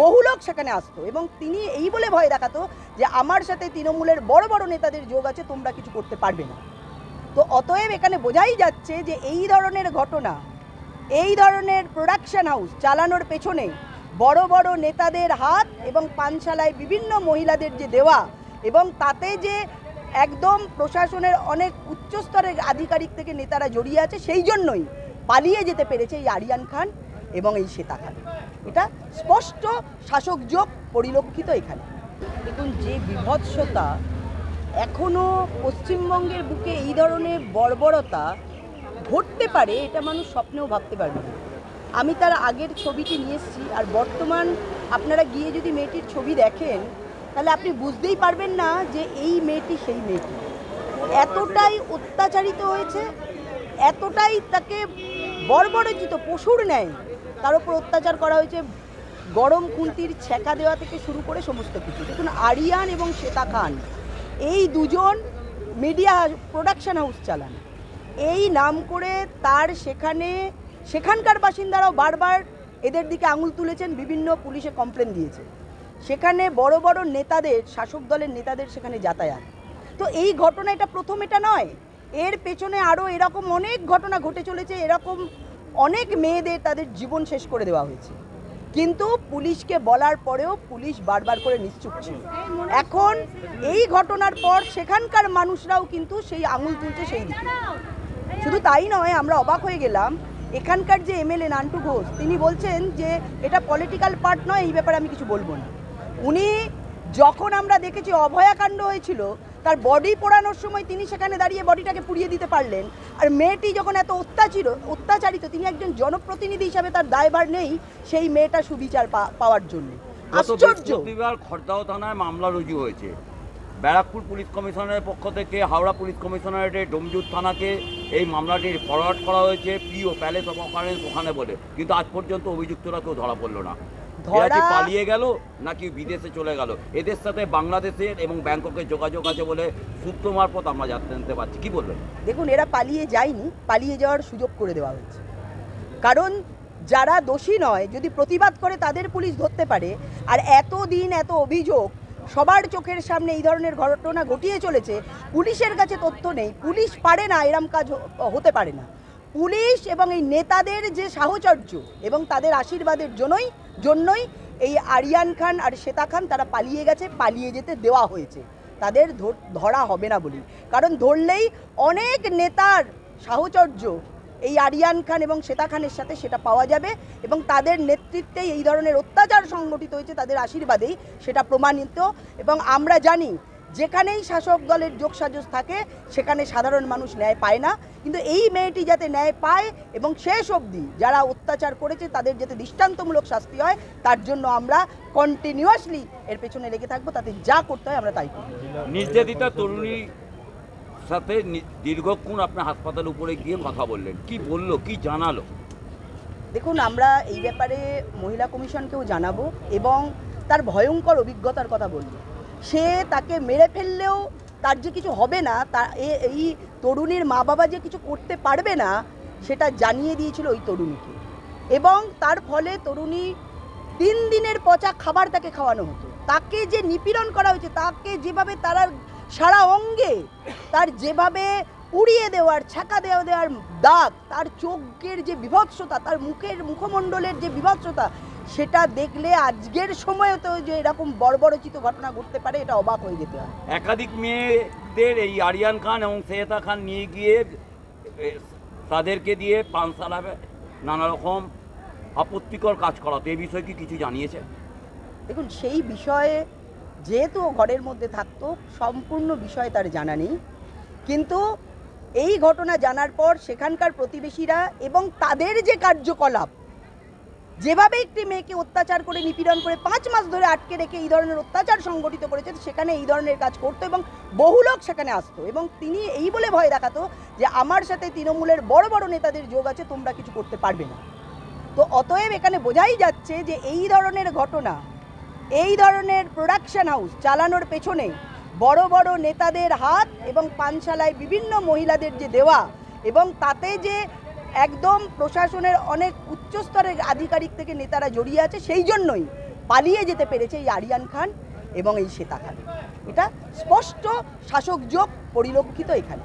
বহু লোক সেখানে আসতো এবং তিনি এই বলে ভয় দেখাতো যে আমার সাথে তৃণমূলের বড় বড় নেতাদের যোগ আছে, তোমরা কিছু করতে পারবে না। তো অতএব এখানে বোঝাই যাচ্ছে যে এই ধরনের ঘটনা, এই ধরনের প্রোডাকশন হাউস চালানোর পেছনে বড় বড় নেতাদের হাত এবং পানশালায় বিভিন্ন মহিলাদের যে দেওয়া এবং তাতে যে একদম প্রশাসনের অনেক উচ্চস্তরের আধিকারিক থেকে নেতারা জড়িয়ে আছে, সেই জন্যই পালিয়ে যেতে পেরেছে এই আরিয়ান খান। এবং এই শ্বেতা এটা স্পষ্ট শাসক যোগ পরিলক্ষিত এখানে। দেখুন, যে বিভৎসতা এখনও পশ্চিমবঙ্গের বুকে এই ধরনের বর্বরতা ঘটতে পারে, এটা মানুষ স্বপ্নেও ভাবতে পারবে না। আমি তার আগের ছবিটি নিয়ে এসেছি, আর বর্তমান আপনারা গিয়ে যদি মেয়েটির ছবি দেখেন, তাহলে আপনি বুঝতেই পারবেন না যে এই মেয়েটি সেই মেয়েটি। এতটাই অত্যাচারিত হয়েছে, এতটাই তাকে বর্বরচিত, পশুর ন্যায় তার উপর অত্যাচার করা হয়েছে। গরম খুন্তির ছ্যাঁকা দেওয়া থেকে শুরু করে সমস্ত কিছু। দেখুন, আরিয়ান এবং শ্বেতা খান, এই দুজন মিডিয়া প্রোডাকশন হাউস চালান। এই নাম করে তার সেখানে, সেখানকার বাসিন্দারাও বারবার এদের দিকে আঙুল তুলেছেন, বিভিন্ন পুলিশে কমপ্লেন দিয়েছে। সেখানে বড় বড় নেতাদের, শাসক দলের নেতাদের সেখানে যাতায়াত। তো এই ঘটনা এটা প্রথম এটা নয়। এর পেছনে আরও এরকম অনেক ঘটনা ঘটে চলেছে, এরকম অনেক মেয়েদের তাদের জীবন শেষ করে দেওয়া হয়েছে। কিন্তু পুলিশকে বলার পরেও পুলিশ বারবার করে নিশ্চুপ ছিল। এখন এই ঘটনার পর সেখানকার মানুষরাও কিন্তু সেই আঙুল তুলছে সেই দিকে। শুধু তাই নয়, আমরা অবাক হয়ে গেলাম, এখানকার যে এমএলএ নান্টু ঘোষ, তিনি বলছেন যে, এটা পলিটিক্যাল পার্ট নয়, এই ব্যাপারে আমি কিছু বলব না। উনি যখন আমরা দেখেছি, অভয়াকাণ্ড হয়েছিল তার বডি পোড়ানোর সময় তিনি সেখানে দাঁড়িয়ে বডিটাকে পুড়িয়ে দিতে পারলেন। আর মেয়েটি যখন এত অত্যাচিত অত্যাচারিত তিনি একজন জনপ্রতিনিধি হিসাবে তার দায়ভার নেই সেই মেয়েটা সুবিচার পাওয়ার জন্য। আশ্চর্য! খড়দাও থানায় মামলা রুজু হয়েছে। ব্যারাকপুর পুলিশ কমিশনারের পক্ষ থেকে হাওড়া পুলিশ কমিশনারেটে ডোমজুর থানাকে এই মামলাটি ফরওয়ার্ড করা হয়েছে। পিও প্যালেস অফ অকারেন্স ওখানে বলে। কিন্তু আজ পর্যন্ত অভিযুক্তরা কেউ ধরা পড়ল না। এরা কি পালিয়ে গেল নাকি বিদেশে চলে গেল? এদের সাথে বাংলাদেশের এবং ব্যাংককের যোগাযোগ আছে বলে সূত্র মারফত আমরা জানতে পারছি। কি বলবেন? দেখুন এরা পালিয়ে যায়নি পালিয়ে যাওয়ার সুযোগ করে দেওয়া হয়েছে। কারণ যারা দোষী নয় যদি প্রতিবাদ করে তাদের পুলিশ ধরতে পারে আর এত দিন এত অভিযোগ সবার চোখের সামনে এই ধরনের ঘটনা ঘটিয়ে চলেছে পুলিশের কাছে তথ্য নেই পুলিশ পারে না এরম কাজ হতে পারে না। পুলিশ এবং এই নেতাদের যে সাহচর্য এবং তাদের আশীর্বাদের জন্যই জন্যই এই আরিয়ান খান আর শ্বেতা খান তারা পালিয়ে গেছে, পালিয়ে যেতে দেওয়া হয়েছে। তাদের ধর- হবে না বলি। কারণ ধরলেই অনেক নেতার সাহচর্য এই আরিয়ান খান এবং শ্বেতা খানের সাথে সেটা পাওয়া যাবে এবং তাদের নেতৃত্বেই এই ধরনের অত্যাচার সংগঠিত হয়েছে, তাদের আশীর্বাদেই সেটা প্রমাণিত। এবং আমরা জানি যেখানেই শাসক দলের যোগসাজস থাকে সেখানে সাধারণ মানুষ ন্যায় পায় না। কিন্তু এই মেয়েটি যাতে ন্যায় পায় এবং শেষ অবধি যারা অত্যাচার করেছে তাদের যাতে দৃষ্টান্তমূলক শাস্তি হয় তার জন্য আমরা কন্টিনিউয়াসলি এর পেছনে লেগে থাকব। তাতে যা করতে হয় আমরা তাই করব। নির্যাতিতা তরুণীর সাথে দীর্ঘক্ষণ আপনার হাসপাতাল উপরে গিয়ে কথা বললেন। কি বলল কি জানালো? দেখুন আমরা এই ব্যাপারে মহিলা কমিশনকেও জানাব এবং তার ভয়ঙ্কর অভিজ্ঞতার কথা বলব। সে তাকে মেরে ফেললেও তার যে কিছু হবে না, তা এ- এই তরুণীর মা বাবা যে কিছু করতে পারবে না, সেটা জানিয়ে দিয়েছিল ওই তরুণীকে। এবং তার ফলে তরুণী তিন দিনের পচা খাবার তাকে খাওয়ানো হতো। তাকে যে নিপীড়ন করা হয়েছে, তাকে যেভাবে তার সারা অঙ্গে, তার যেভাবে উড়িয়ে দেওয়ার ছাকা দেওয়া, দেওয়ার দাগ, তার চোখের যে বিভৎসতা, তার মুখের মুখমণ্ডলের যে বিভৎসতা সেটা দেখলে আজকের সময়ে তো যে এরকম বর্বরচিত ঘটনা ঘটতে পারে এটা অবাক হয়ে যেতে হয়। একাধিক মেয়েদের এই আরিয়ান খান এবং সেহতা খান নিয়ে গিয়ে তাদেরকে দিয়ে পানশালাবে নানা রকম আপত্তিকর কাজ করাতো। এই বিষয়ে কি কিছু জানিয়েছে? দেখুন সেই বিষয়ে যেহেতু ঘরের মধ্যে থাকতো সম্পূর্ণ বিষয় তার জানা নেই। কিন্তু এই ঘটনা জানার পর সেখানকার প্রতিবেশীরা এবং তাদের যে কার্যকলাপ যেভাবে একটি মেয়েকে অত্যাচার করে নিপীড়ন করে পাঁচ মাস ধরে আটকে রেখে এই ধরনের অত্যাচার সংগঠিত করেছে সেখানে এই ধরনের কাজ করতো এবং বহু লোক সেখানে আসতো এবং তিনি এই বলে ভয় দেখাতো যে আমার সাথে তৃণমূলের বড় বড় নেতাদের যোগ আছে, তোমরা কিছু করতে পারবে না। তো অতএব এখানে বোঝাই যাচ্ছে যে এই ধরনের ঘটনা, এই ধরনের প্রোডাকশন হাউস চালানোর পেছনে বড় বড় নেতাদের হাত এবং পানশালায় বিভিন্ন মহিলাদের যে দেওয়া এবং তাতে যে একদম প্রশাসনের অনেক উচ্চস্তরের আধিকারিক থেকে নেতারা জড়িয়ে আছে, সেই জন্যই পালিয়ে যেতে পেরেছে এই আরিয়ান খান এবং এই শ্বেতা খান। এটা স্পষ্ট শাসক যোগ পরিলক্ষিত এখানে।